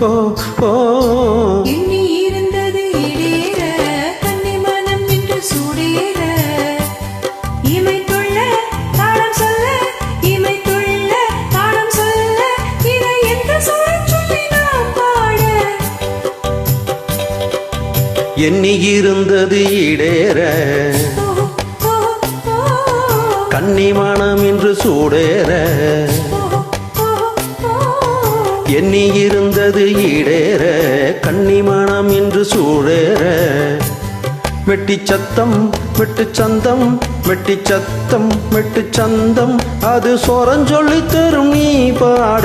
ஓ ஓ எண்ணி இருந்தது இடேற கன்னி மனம் என்று சூடேற. இமை துள்ள தாளம் சொல்ல இமை துள்ள தாளம் சொல்ல இதை எந்த சூழல் சொல்லி நாம் பாட? எண்ணி இருந்தது இடேற ஓ ஓ ஓ கன்னிமானம் இன்று சூடேற. எண்ணி இருந்தது ஈடேற கன்னிமானம் என்று சூழேற வெட்டி சத்தம் வெட்டு சந்தம் வெட்டி சத்தம் வெட்டு சந்தம் அது சொரஞ்சொல்லி தரும் நீ பாட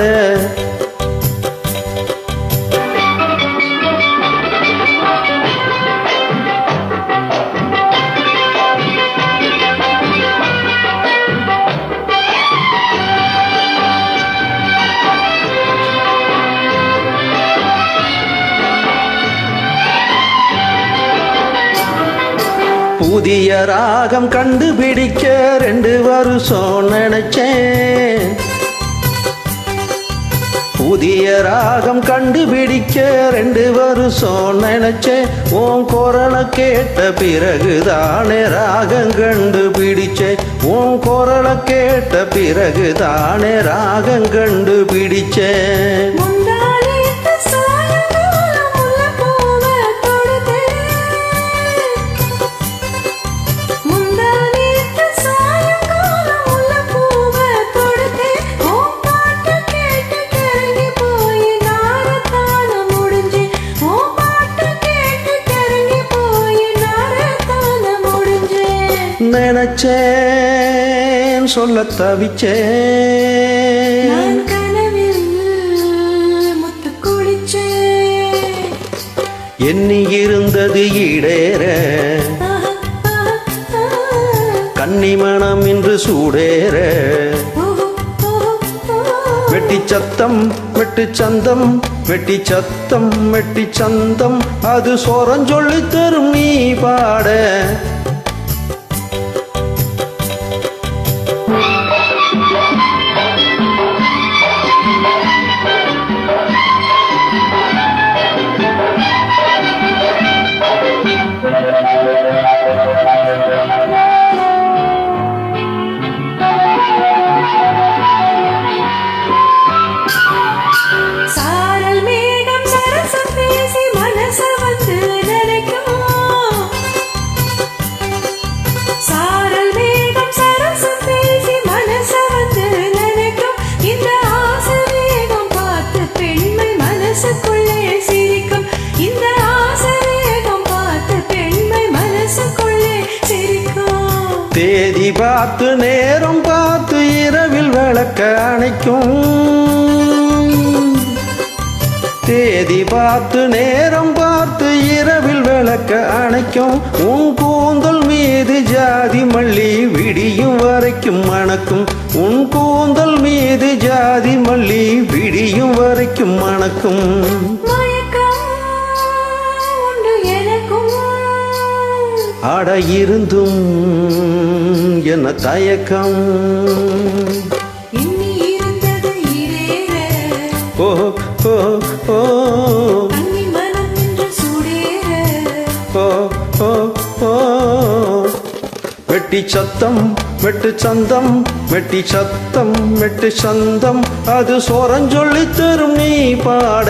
புதிய ராகம் கண்டுபிடிக்க ரெண்டு வருஷம் நினைச்சேன். புதிய ராகம் கண்டுபிடிக்க ரெண்டு வருஷம் நினைச்சேன். உன் குரலை கேட்ட பிறகுதானே ராகம் கண்டுபிடிச்சேன். உன் குரலை கேட்ட பிறகுதானே ராகம் கண்டுபிடிச்சேன். நினைச்சேன் சொல்ல தவிச்சேன். எண்ணி இருந்தது ஈடேற. கன்னிமணம் இன்று சூடேற. வெட்டி சத்தம் வெட்டு சந்தம் வெட்டி சத்தம் வெட்டி சந்தம். அது சொரஞ்சொல்லி தரும் நீ பாட. தேதி பார்த்து நேரம் பார்த்து இரவில் விளக்க அணைக்கும். தேதி பார்த்து நேரம் பார்த்து இரவில் விளக்க அணைக்கும். உன் கூந்தல் மீது ஜாதி மல்லி விடியும் வரைக்கும் மணக்கும். உன் கூந்தல் மீது ஜாதி மல்லி விடியும் வரைக்கும் மணக்கும். அட இருந்தும் என்ன தயக்கம். ஓ ஓ ஓ. ஓ ஓ ஓ. வெட்டி சத்தம் வெட்டு சந்தம் வெட்டி சத்தம் வெட்டு சந்தம். அது சொரஞ்சொல்லி தரும் நீ பாட.